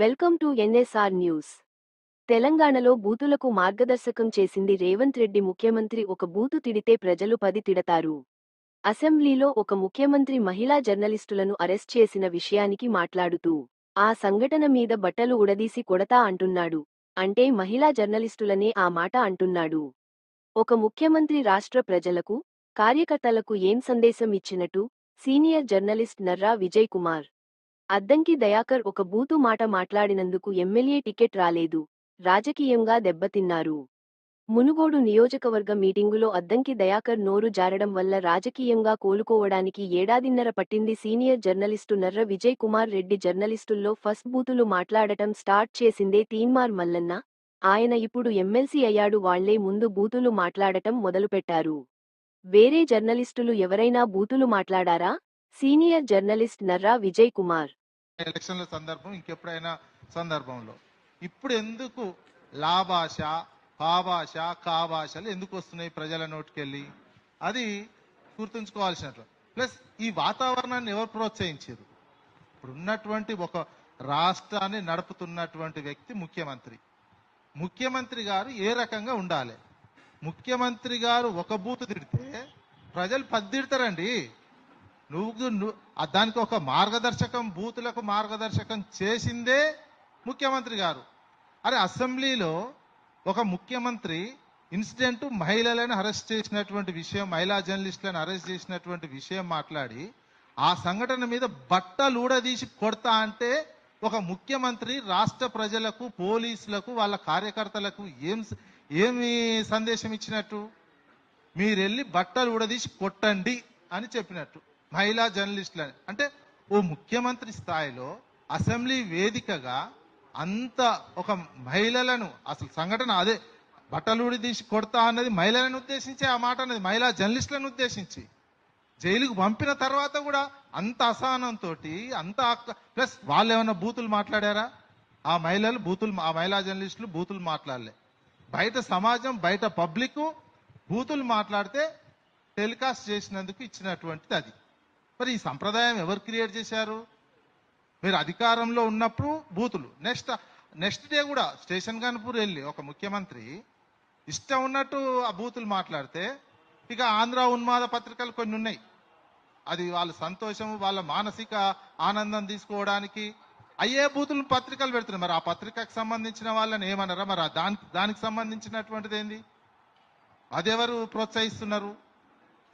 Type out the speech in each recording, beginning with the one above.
Welcome to NSR news. తెలంగాణలో బూతులకు మార్గదర్శకం చేసింది రేవంత్ రెడ్డి ముఖ్యమంత్రి. ఒక బూతు తిడితే ప్రజలు పది తిడతారు. అసెంబ్లీలో ఒక ముఖ్యమంత్రి మహిళా జర్నలిస్టులను అరెస్ట్ చేసిన విషయానికి మాట్లాడుతూ ఆ సంఘటన మీద బట్టలు ఉడదీసి కొడతా అంటున్నాడు. అంటే మహిళా జర్నలిస్టులనే ఆ మాట అంటున్నాడు. ఒక ముఖ్యమంత్రి రాష్ట్ర ప్రజలకు కార్యకర్తలకు ఏం సందేశం ఇచ్చినట్టు? సీనియర్ జర్నలిస్ట్ నర్రా విజయ్ కుమార్ అద్దంకి దయాకర్ ఒక బూతు మాట మాట్లాడినందుకు ఎమ్మెల్యే టికెట్ రాలేదు. రాజకీయంగా దెబ్బతిన్నారు. మునుగోడు నియోజకవర్గ మీటింగులో అద్దంకి దయాకర్ నోరు జారడం వల్ల రాజకీయంగా కోలుకోవడానికి ఏడాదిన్నర పట్టింది సీనియర్ జర్నలిస్టు నర్ర విజయ్ కుమార్ రెడ్డి జర్నలిస్టుల్లో ఫస్ట్ బూతులు మాట్లాడటం స్టార్ట్ చేసిందే తీన్మార్ మల్లన్న. ఆయన ఇప్పుడు ఎమ్మెల్సీ అయ్యాడు వాళ్ళే ముందు బూతులు మాట్లాడటం మొదలుపెట్టారు. వేరే జర్నలిస్టులు ఎవరైనా బూతులు మాట్లాడారా? Senior journalist Narra Vijay Kumar. ఎలక్షన్ల సందర్భం ఇంకెప్పుడైనా సందర్భంలో. ఇప్పుడు ఎందుకు లాభాష పాభాష కాభాషలు ఎందుకు వస్తున్నాయి ప్రజల నోటికెళ్ళి? అది గుర్తుంచుకోవాల్సినట్లు. ప్లస్ ఈ వాతావరణాన్ని ఎవరు ప్రోత్సహించారు? ఇప్పుడు ఉన్నటువంటి ఒక రాష్ట్రాన్ని నడుపుతున్నటువంటి వ్యక్తి ముఖ్యమంత్రి. ముఖ్యమంత్రి గారు ఏ రకంగా ఉండాలి? ముఖ్యమంత్రి గారు ఒక బూతు తిడితే ప్రజలు పది తిడతారండి నువ్వు దానికి ఒక మార్గదర్శకం బూతులకు మార్గదర్శకం చేసిందే ముఖ్యమంత్రి గారు. అరే అసెంబ్లీలో ఒక ముఖ్యమంత్రి ఇన్సిడెంట్ మహిళలను అరెస్ట్ చేసినటువంటి విషయం మహిళా జర్నలిస్టులను అరెస్ట్ చేసినటువంటి విషయం మాట్లాడి ఆ సంఘటన మీద బట్టలు ఊడదీసి కొడతా అంటే ఒక ముఖ్యమంత్రి రాష్ట్ర ప్రజలకు పోలీసులకు వాళ్ళ కార్యకర్తలకు ఏం ఏమి సందేశం ఇచ్చినట్టు? మీరెళ్ళి బట్టలు ఊడదీసి కొట్టండి అని చెప్పినట్టు. మహిళా జర్నలిస్టులని అంటే ఓ ముఖ్యమంత్రి స్థాయిలో అసెంబ్లీ వేదికగా అంత ఒక మహిళలను అసలు సంఘటన అదే బట్టలుడి తీసి కొడతా అన్నది మహిళలను ఉద్దేశించి ఆ మాట అన్నది మహిళా జర్నలిస్టులను ఉద్దేశించి. జైలుకు పంపిన తర్వాత కూడా అంత అసహనంతో అంత ప్లస్ వాళ్ళు ఏమైనా బూతులు మాట్లాడారా? ఆ మహిళలు బూతులు ఆ మహిళా జర్నలిస్టులు బూతులు మాట్లాడలే. బయట సమాజం బయట పబ్లిక్ బూతులు మాట్లాడితే టెలికాస్ట్ చేసినందుకు ఇచ్చినటువంటిది అది. మరి ఈ సంప్రదాయం ఎవరు క్రియేట్ చేశారు? మీరు అధికారంలో ఉన్నప్పుడు బూతులు. నెక్స్ట్ నెక్స్ట్ డే కూడా స్టేషన్ గన్పూర్ వెళ్ళి ఒక ముఖ్యమంత్రి ఇష్టం ఉన్నట్టు ఆ బూతులు మాట్లాడితే ఇక ఆంధ్ర ఉన్మాద పత్రికలు కొన్ని ఉన్నాయి. అది వాళ్ళ సంతోషం వాళ్ళ మానసిక ఆనందం తీసుకోవడానికి. అయ్యే బూతులు పత్రికలు పెడుతున్నారు. మరి ఆ పత్రికకు సంబంధించిన వాళ్ళని ఏమన్నారా మరి దానికి దానికి సంబంధించినటువంటిది ఏంది? అదెవరు ప్రోత్సహిస్తున్నారు?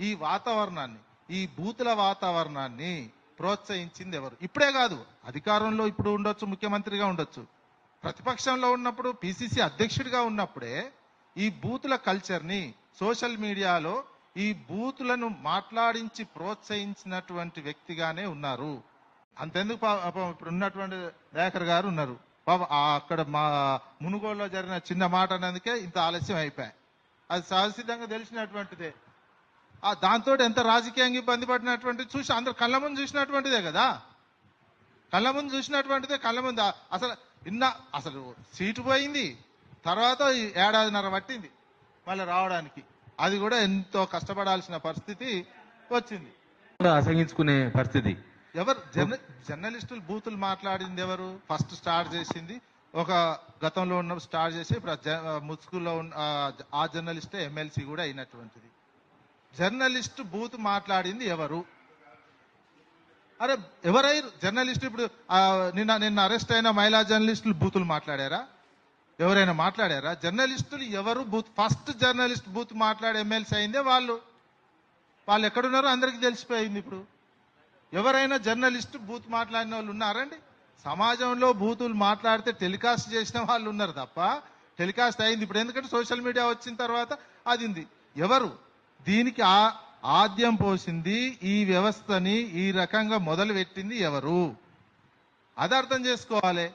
ఈ వాతావరణాన్ని. ఈ బూతుల వాతావరణాన్ని ప్రోత్సహించింది ఎవరు? ఇప్పుడే కాదు అధికారంలో ఇప్పుడు ఉండొచ్చు ముఖ్యమంత్రిగా ఉండొచ్చు. ప్రతిపక్షంలో ఉన్నప్పుడు పిసిసి అధ్యక్షుడిగా ఉన్నప్పుడే ఈ బూతుల కల్చర్ని సోషల్ మీడియాలో ఈ బూతులను మాట్లాడించి ప్రోత్సహించినటువంటి వ్యక్తిగానే ఉన్నారు. అంతెందుకు ఇప్పుడు ఉన్నటువంటి దయాకర్ గారు ఉన్నారు. పాపం అక్కడ మా మునుగోడులో జరిగిన చిన్న మాట అన్నందుకే ఇంత ఆలస్యం అయిపోయాయి. అది సహసిద్ధంగా తెలిసినటువంటిదే. ఆ దాంతో ఎంత రాజకీయంగా ఇబ్బంది పడినటువంటి చూసి అందరు కళ్ళ ముందు చూసినటువంటిదే కదా. కళ్ళ ముందు చూసినటువంటిదే కళ్ళ ముందు. అసలు ఇన్న అసలు సీటు పోయింది. తర్వాత ఏడాదిన్నర పట్టింది మళ్ళీ రావడానికి. అది కూడా ఎంతో కష్టపడాల్సిన పరిస్థితి వచ్చింది. అసహించుకునే పరిస్థితి. ఎవరు? జర్న జర్నలిస్టులు బూతులు మాట్లాడింది ఎవరు? ఫస్ట్ స్టార్ట్ చేసింది. ఒక గతంలో ఉన్న స్టార్ట్ చేసి ఇప్పుడు ముసుగులో ఉన్న ఆ- ఆ జర్నలిస్టే ఎమ్మెల్సీ కూడా అయినటువంటిది. జర్నలిస్ట్ బూత్ మాట్లాడింది ఎవరు? అరే ఎవరైరు జర్నలిస్ట్ ఇప్పుడు నిన్న నిన్న అరెస్ట్ అయిన మహిళా జర్నలిస్టులు బూతులు మాట్లాడారా? ఎవరైనా మాట్లాడారా? జర్నలిస్టులు ఎవరు బూత్ ఫస్ట్ జర్నలిస్ట్ బూత్ మాట్లాడే ఎమ్మెల్సీ అయిందే వాళ్ళు. వాళ్ళు ఎక్కడున్నారో అందరికీ తెలిసిపోయింది ఇప్పుడు. ఎవరైనా జర్నలిస్ట్ బూత్ మాట్లాడిన వాళ్ళు ఉన్నారండి సమాజంలో బూతులు మాట్లాడితే టెలికాస్ట్ చేసిన వాళ్ళు ఉన్నారు తప్ప టెలికాస్ట్ అయింది. ఇప్పుడు ఎందుకంటే సోషల్ మీడియా వచ్చిన తర్వాత అదింది. ఎవరు? దీనికి ఆ ఆద్యం పోసింది ఈ వ్యవస్థని ఈ రకంగా మొదలు పెట్టింది ఎవరు? అది అర్థం చేసుకోవాలి.